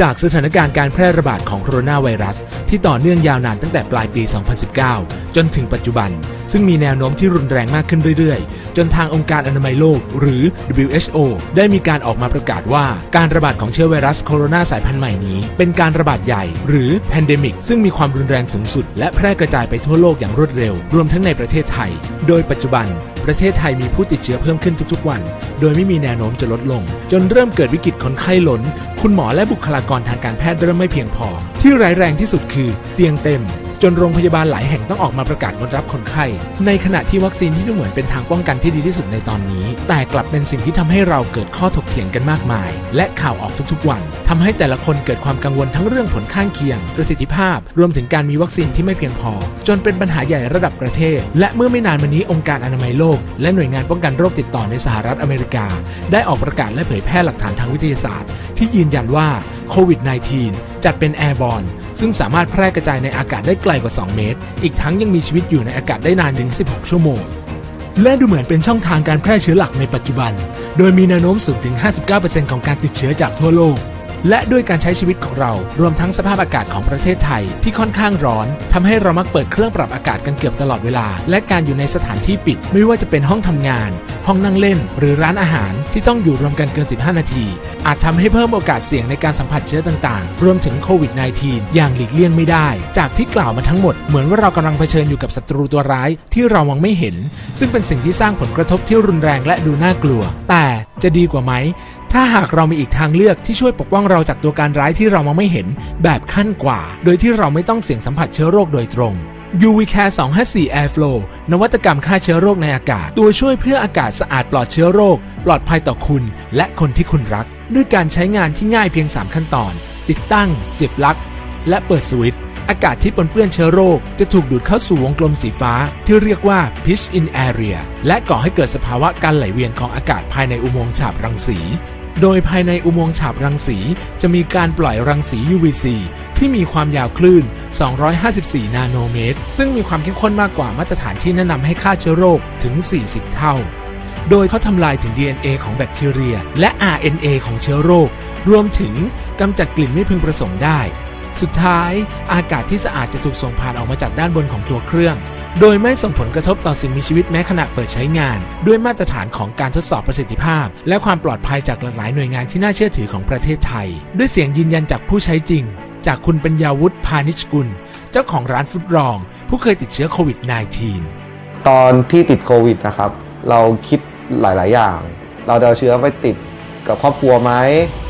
จากสถานการณ์การแพร่ระบาดของโคโรนาไวรัส ที่ต่อเนื่องยาวนานตั้งแต่ปลายปี 2019 จนถึงปัจจุบัน ซึ่งมีแนวโน้มที่รุนแรงมากขึ้นเรื่อยๆ จนทางองค์การอนามัยโลก หรือ WHO ได้มีการออกมาประกาศว่าการระบาดของเชื้อไวรัสโคโรนาสายพันธุ์ใหม่นี้ เป็นการระบาดใหญ่ หรือแพนเดมิกซึ่งมีความรุนแรงสูงสุด และแพร่กระจายไปทั่วโลกอย่างรวดเร็ว รวมทั้งในประเทศไทย โดยปัจจุบัน ประเทศไทยมีผู้ติดเชื้อเพิ่มขึ้นทุกๆวัน โดยไม่มีแนวโน้มจะลดลง จนเริ่มเกิดวิกฤตคนไข้ล้น คุณหมอและบุคลากรทางการแพทย์เริ่มไม่เพียงพอ ที่ร้ายแรงที่สุดคือ เตียงเต็ม จนโรงพยาบาลหลายแห่งต้องออกมาประกาศงดรับคนไข้ ในขณะที่วัคซีนที่ดูเหมือนเป็นทางป้องกันที่ดีที่สุดในตอนนี้ แต่กลับเป็นสิ่งที่ทำให้เราเกิดข้อถกเถียงกันมากมาย และข่าวออกทุกๆวันทำให้แต่ละคนเกิดความกังวลทั้งเรื่องผลข้างเคียง ประสิทธิภาพ รวมถึงการมีวัคซีนที่ไม่เพียงพอ จนเป็นปัญหาใหญ่ระดับประเทศ และเมื่อไม่นานมานี้องค์การอนามัยโลก และหน่วยงานป้องกันโรคติดต่อในสหรัฐอเมริกา ได้ออกประกาศและเผยแพร่หลักฐานทางวิทยาศาสตร์ ที่ยืนยันว่าโควิด -19 จัดเป็นแอร์บอล ซึ่งสามารถแพร่กระจายในอากาศได้ไกลกว่า 2 เมตร อีกทั้งยังมีชีวิตอยู่ในอากาศได้นานถึง 16 ชั่วโมง และดูเหมือนเป็นช่องทางการแพร่เชื้อหลักในปัจจุบัน โดยมีแนวโน้มสูงถึง 59%ของการติดเชื้อจากทั่วโลก และด้วยการใช้ชีวิตของเรา รวมทั้งสภาพอากาศของประเทศไทยที่ค่อนข้างร้อนทำให้เรามักเปิดเครื่องปรับอากาศกันเกือบตลอดเวลา และการอยู่ในสถานที่ปิด ไม่ว่าจะเป็นห้องทำงาน ห้องนั่งเล่น หรือร้านอาหารที่ต้องอยู่รวมกันเกิน 15 นาที อาจทำให้เพิ่มโอกาสเสี่ยงในการสัมผัสเชื้อต่างๆ รวมถึงโควิด -19 อย่างหลีกเลี่ยงไม่ได้ จากที่กล่าวมาทั้งหมดเหมือนว่าเรากำลังเผชิญอยู่กับศัตรูตัวร้ายที่เรามองไม่เห็น ซึ่งเป็นสิ่งที่สร้างผลกระทบที่รุนแรงและดูน่ากลัว แต่จะดีกว่าไหมถ้าหากเรามีอีกทางเลือกที่ช่วยปกป้องเราจากตัวการร้ายที่เรามองไม่เห็นแบบขั้นกว่า โดยที่เราไม่ต้องเสี่ยงสัมผัสเชื้อโรคโดยตรง UV Care 254 Airflow นวัตกรรมฆ่าเชื้อโรคในอากาศ ตัวช่วยเพื่ออากาศสะอาดปลอดเชื้อโรค ปลอดภัยต่อคุณ และคนที่คุณรัก ด้วยการใช้งานที่ง่ายเพียง 3 ขั้นตอน ติดตั้ง เสียบปลั๊ก และเปิดสวิตช์อากาศที่ปนเปื้อนเชื้อโรค จะถูกดูดเข้าสู่วงกลมสีฟ้า ที่เรียกว่า pitch in area และก่อให้เกิดสภาวะการไหลเวียนของอากาศภายในอุโมงค์ฉาบรังสี โดยภายในอุโมงค์ฉาบรังสี จะมีการปล่อยรังสี UVC ที่มีความยาวคลื่น 254 นาโนเมตร ซึ่งมีความเข้มข้นมากกว่ามาตรฐานที่แนะนำให้ฆ่าเชื้อโรคถึง 40 เท่า โดยเขาทำลายถึง DNA ของแบคทีเรีย และ RNA ของเชื้อโรค รวมถึงกำจัดกลิ่นไม่พึงประสงค์ได้ สุดท้ายอากาศที่สะอาดจะถูกส่งผ่านออกมาจากด้านบนของตัวเครื่อง โดยไม่ส่งผลกระทบต่อสิ่งมีชีวิตแม้ขณะเปิดใช้งาน ด้วยมาตรฐานของการทดสอบประสิทธิภาพ และความปลอดภัยจากหลากหลายหน่วยงานที่น่าเชื่อถือของประเทศไทย ด้วยเสียงยืนยันจากผู้ใช้จริง จากคุณปัญญาวุฒิพานิชกุล เจ้าของร้านฟุตรอง ผู้เคยติดเชื้อโควิด -19 ตอนที่ติดโควิดนะครับ เราคิดหลาย ๆ อย่าง เราจะเอาเชื้อไปติดกับครอบครัวไหม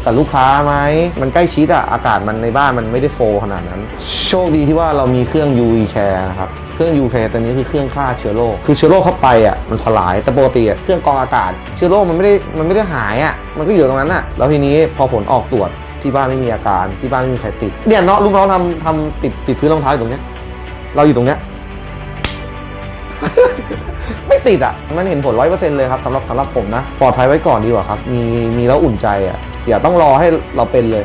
กับลูกค้าไหมมันใกล้ชิดอะอากาศมันในบ้านมันไม่ได้โฟขนาดนั้น โชคดีที่ว่าเรามีเครื่อง UV Care นะครับเครื่อง UV Care ตัวนี้คือเครื่องฆ่าเชื้อโรคคือเชื้อโรคเข้าไปอะมันสลายแต่ปกติเครื่องกรองอากาศ เชื้อโรคมันไม่ได้มันไม่ได้หายอะมันก็อยู่ตรงนั้นอะแล้วทีนี้พอผลออกตรวจ ที่บ้านไม่มีอาการที่บ้านไม่มีใครติดเนี่ยเนาะลูกน้องทำทำติดติดพื้นรองเท้าอยู่ตรงเนี้ย เราอยู่ตรงเนี้ย ไม่ติดอะ มันเห็นผลร้อยเปอร์เซ็นต์เลยครับสำหรับสำหรับผมนะ ปลอดภัยไว้ก่อนดีกว่าครับ มีมีแล้วอุ่นใจอะอย่าต้องรอให้เราเป็นเลย